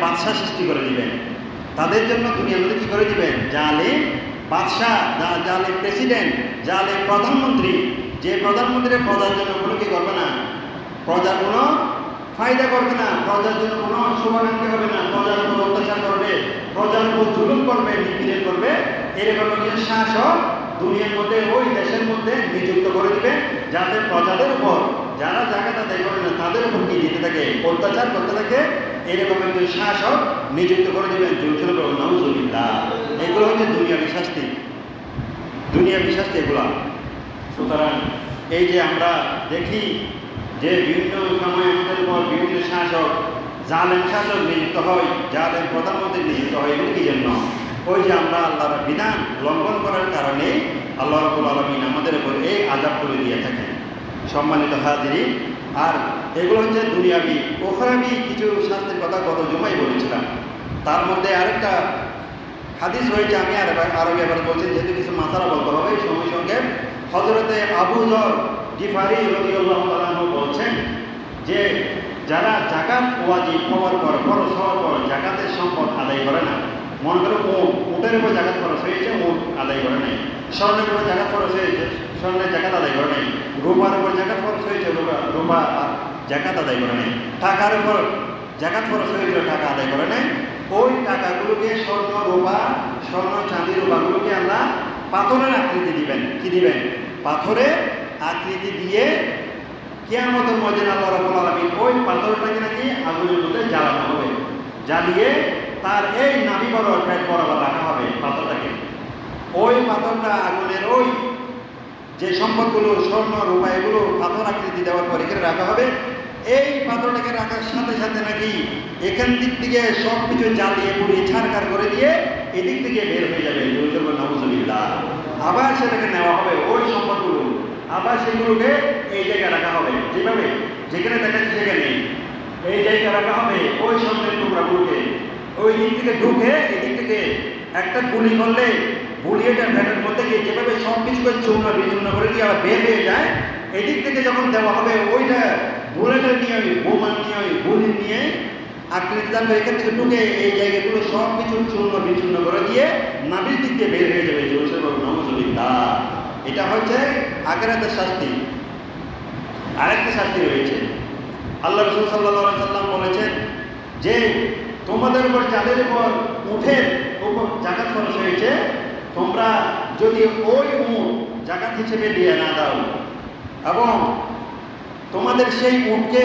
বাদশাহ সৃষ্টি করে দিবেন। তাদের জন্য দুনিয়ার করে দিবেন? জালেম বাদশাহ, জা- জালেম প্রেসিডেন্ট, জালেম প্রধানমন্ত্রী। যে প্রধানমন্ত্রী প্রজার জন্য কোনো কি না? প্রজার কোনো ফায়দা করবে না। প্রজার জন্য কোনো শুভাকাঙ্ক্ষী না। প্রজার অত্যাচার করবে, প্রজার উপর জুলুম করবে, নিপীড়ন করবে। এরকম একজন শাসক দুনিয়ার মধ্যে, ওই দেশের মধ্যে নিযুক্ত করে দিবে, যাতে প্রজাদের উপর যারা জায়গা আদায় করে না, তাদের উপর কি দিতে থাকে? অত্যাচার করতে থাকে? এরকম একজন শাসক নিযুক্ত করে দিবেন জুলজুল নজুবিল্লা এগুলো হচ্ছে দুনিয়াবি শাস্তি। দুনিয়াবি শাস্তি এগুলো। সুতরাং এই যে আমরা দেখি যে বিভিন্ন সময় আমাদের উপর বিভিন্ন শাসক, জালেম শাসক নিযুক্ত হয়, জালেম প্রধানমন্ত্রী নিযুক্ত হয়, এগুলো কি জন্য? ওই যে আমরা আল্লাহর বিধান লঙ্ঘন করার কারণে আল্লাহ রবুল আলমিন আমাদের উপর এই আজাবগুলো দিয়ে থাকেন। সম্মানিত হাজিরি আর এগুলো হচ্ছে দুনিয়াবি ওখরাবি কিছু শাস্তির কথা গত জমাই বলেছিলাম। তার মধ্যে আরেকটা হাদিস হয়েছে আমি আর আরও এবার বলছি, যেহেতু কিছু মাথারা বলতে হবে সঙ্গে সঙ্গে হজরতে আবু জর গিফারি রবিউল্লাহ বলছেন যে, যারা জাকাত ওয়াজিব হওয়ার পর খরচ হওয়ার পর জাকাতের সম্পদ আদায় করে না, মনে করো ও উটের উপর জাকাত খরচ হয়েছে উট আদায় করে নাই। স্বর্ণের উপর জাকাত খরচ হয়েছে স্বর্ণের জাকাত আদায় করে নাই। রূপার উপর জাকাত খরচ হয়েছে আ- জাকাত আদায় করে নাই। টাকার উপর জাকাত খরচ হয়েছিল, টাকা আদায় করে নেই। ওই টাকাগুলোকে স্বর্ণ রূপা, স্বর্ণ চাঁদি রূপাগুলোকে আমরা পাথরের আকৃতি দিবেন। কি দিবেন? পাথরের আকৃতি দিয়ে কেয়ামতের মধ্যে আল্লাহ রাব্বুল আলামিন ওই পাথরটাকে নাকি আগুনের মধ্যে জ্বালানো হবে। জ্বালিয়ে তার এই নাভি বড় ফ্যাট বরাবর রাখা হবে পাথরটাকে। ওই পাথরটা আগুনের ওই যে সম্পদগুলো, স্বর্ণ, রূপা, এগুলো পাথর আকৃতি দেওয়ার পর এখানে রাখা হবে। এই পাথরটাকে রাখার সাথে সাথে নাকি এখান দিক থেকে সব কিছু জ্বালিয়ে, পুড়িয়ে ছাড়কার করে দিয়ে এদিক থেকে বের হয়ে যাবে। নামুজুবিল্লাহ আবার সেটাকে নেওয়া হবে ওই সম্পদগুলো। আবার সেগুলোকে এই জায়গায় রাখা হবে। যেভাবে যেখানে দেখাচ্ছে সেখানে এই জায়গায় রাখা হবে ওই স্বর্ণের টুকরাগুলোকে। ওই দিক থেকে ঢুকে এদিক থেকে একটা গুলি করলে বুলিয়েটা ভ্যাটের মধ্যে গিয়ে যেভাবে সব কিছু চূর্ণ বিচূর্ণ করে দিয়ে আবার বের হয়ে যায়, এদিক থেকে যখন দেওয়া হবে, ওইটা বুলেটের নিয়ে ওই বোমা নিয়ে ওই গুলি নিয়ে আকৃতি করে এখান থেকে ঢুকে এই জায়গাগুলো সব কিছু চূর্ণ বিচূর্ণ করে দিয়ে নাবির দিক দিয়ে বের হয়ে যাবে জোরসের এটা হচ্ছে আখেরাতের শাস্তি। আরেকটা শাস্তি রয়েছে। আল্লাহ রসুল সাল্লাহ সাল্লাম বলেছেন যে, তোমাদের উপর যাদের উপর উঠের উপর জাকাত খরচ হয়েছে তোমরা যদি ওই উঠ জাকাত হিসেবে দিয়ে না দাও, এবং তোমাদের সেই উঠকে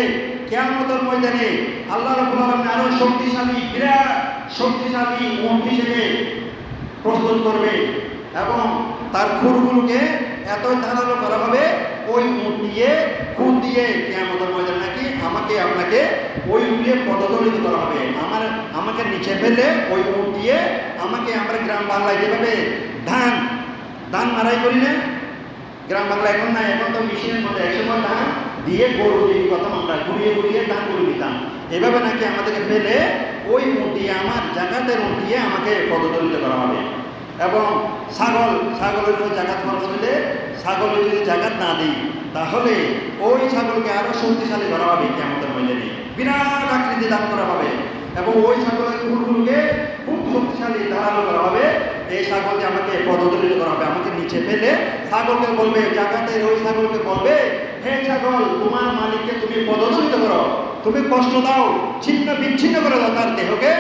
কেয়ামতের ময়দানে আল্লাহ রবুল আলমী আরও শক্তিশালী, বিরাট শক্তিশালী উঠ হিসেবে প্রস্তুত করবে, এবং তার খুরগুলোকে এত ধারালো করা হবে ওই উঠ দিয়ে, খুন দিয়ে কেয়ামতের ময়দান নাকি আমাকে আপনাকে ওই উঠ পদদলিত করা হবে। আমার, আমাকে নিচে ফেলে ওই উঠ দিয়ে আমাকে আমরা গ্রাম বাংলায় যেভাবে ধান ধান মারাই করি না, গ্রাম বাংলা এখন না এখন তো মেশিনের মধ্যে একসময় ধান দিয়ে গরু দিয়ে কথা আমরা ঘুরিয়ে ঘুরিয়ে ধান করে দিতাম এভাবে নাকি আমাদেরকে ফেলে ওই উঠ দিয়ে, আমার জাকাতের উঠ দিয়ে আমাকে পদদলিত করা হবে। এবং ছাগল, ছাগলের উপর জাকাত খরচ হইলে ছাগলের যদি জাকাত না দিই, তাহলে ওই ছাগলকে আরও শক্তিশালী করা হবে কেমতের ময়দানে। বিরাট আকৃতি দান করা হবে এবং ওই ছাগলের কুকুরগুলোকে খুব শক্তিশালী ধারালো করা হবে। এই ছাগলকে আমাকে পদদলিত করা হবে, আমাকে নিচে ফেলে। ছাগলকে বলবে, জাকাতের ওই ছাগলকে বলবে, হে ছাগল, তোমার মালিককে তুমি পদদলিত করো। তুমি কষ্ট দাও, ছিন্ন বিচ্ছিন্ন করে দাও তার দেহকে।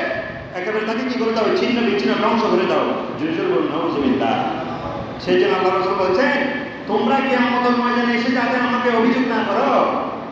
একেবারে তাকে কি করে দাও? ছিন্ন বিচ্ছিন্ন ধ্বংস করে দাও। জুজুর নজুবিল্লা সেই জন্য আল্লাহ বলছেন তোমরা কি আমাদের ময়দানে এসে যাতে আমাকে অভিযোগ না করো।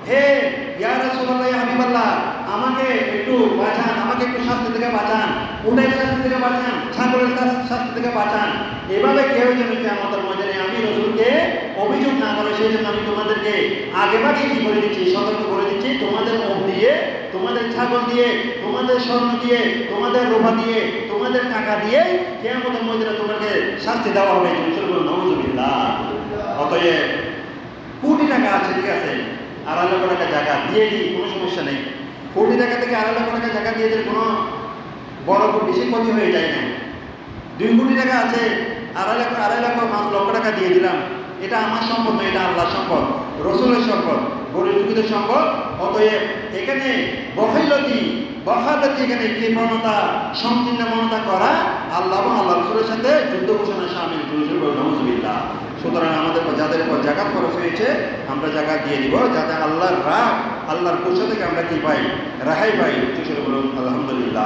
হে, ইয়া রাসূলুল্লাহ হাবিবাল্লাহ, আমাকে একটু বাঁচান, আমাকে একটু শাস্তি থেকে বাঁচান উটের শাস্তি থেকে বাঁচান, ছাগলের শাস- শাস্তি থেকে বাঁচান। এভাবে কেউ যেন কি আমাদের ময়দানে আমি রসুলকে অভিযোগ না করে সেই জন্য আমি তোমাদেরকে আগে ভাগে কি করে দিচ্ছি, সতর্ক করে দিচ্ছি, তোমাদের মুখ দিয়ে, তোমাদের ছাগল দিয়ে, তোমাদের স্বর্ণ দিয়ে, তোমাদের রোভা দিয়ে, তোমাদের টাকা দিয়ে কেয়ামতের মধ্যে তোমাকে শাস্তি দেওয়া হবে। অতএব কোটি টাকা আছে, ঠিক আছে? আড়াই লক্ষ টাকা জায়গা দিয়ে দিই, কোনো সমস্যা নেই। কোটি টাকা থেকে আড়াই লক্ষ টাকা জায়গা দিয়ে দিলে কোনো বড় বেশি ক্ষতি হয়ে যায় না। দুই কোটি টাকা আছে, আড়াই লক্ষ আড়াই লক্ষ, পাঁচ লক্ষ টাকা দিয়ে দিলাম। এটা আমার সম্পদ নয়, এটা আল্লাহর সম্পদ, রসুলের সম্পদ, গরিব দুঃখীদের সম্পদ। অতএব এখানে বখাইলতি বখাদতি এখানে কৃপণতা সংকীর্ণ মনতা করা আল্লাহ আল্লাহ রসুলের সাথে যুদ্ধ ঘোষণা সামিল সুতরাং আমাদের যাদের উপর জাকাত খরচ হয়েছে, আমরা জাকাত দিয়ে দিব। যাতে আল্লাহর রাহ আল্লাহর পুষো থেকে আমরা কি পাই? রাহাই পাই। বলুন আলহামদুলিল্লাহ।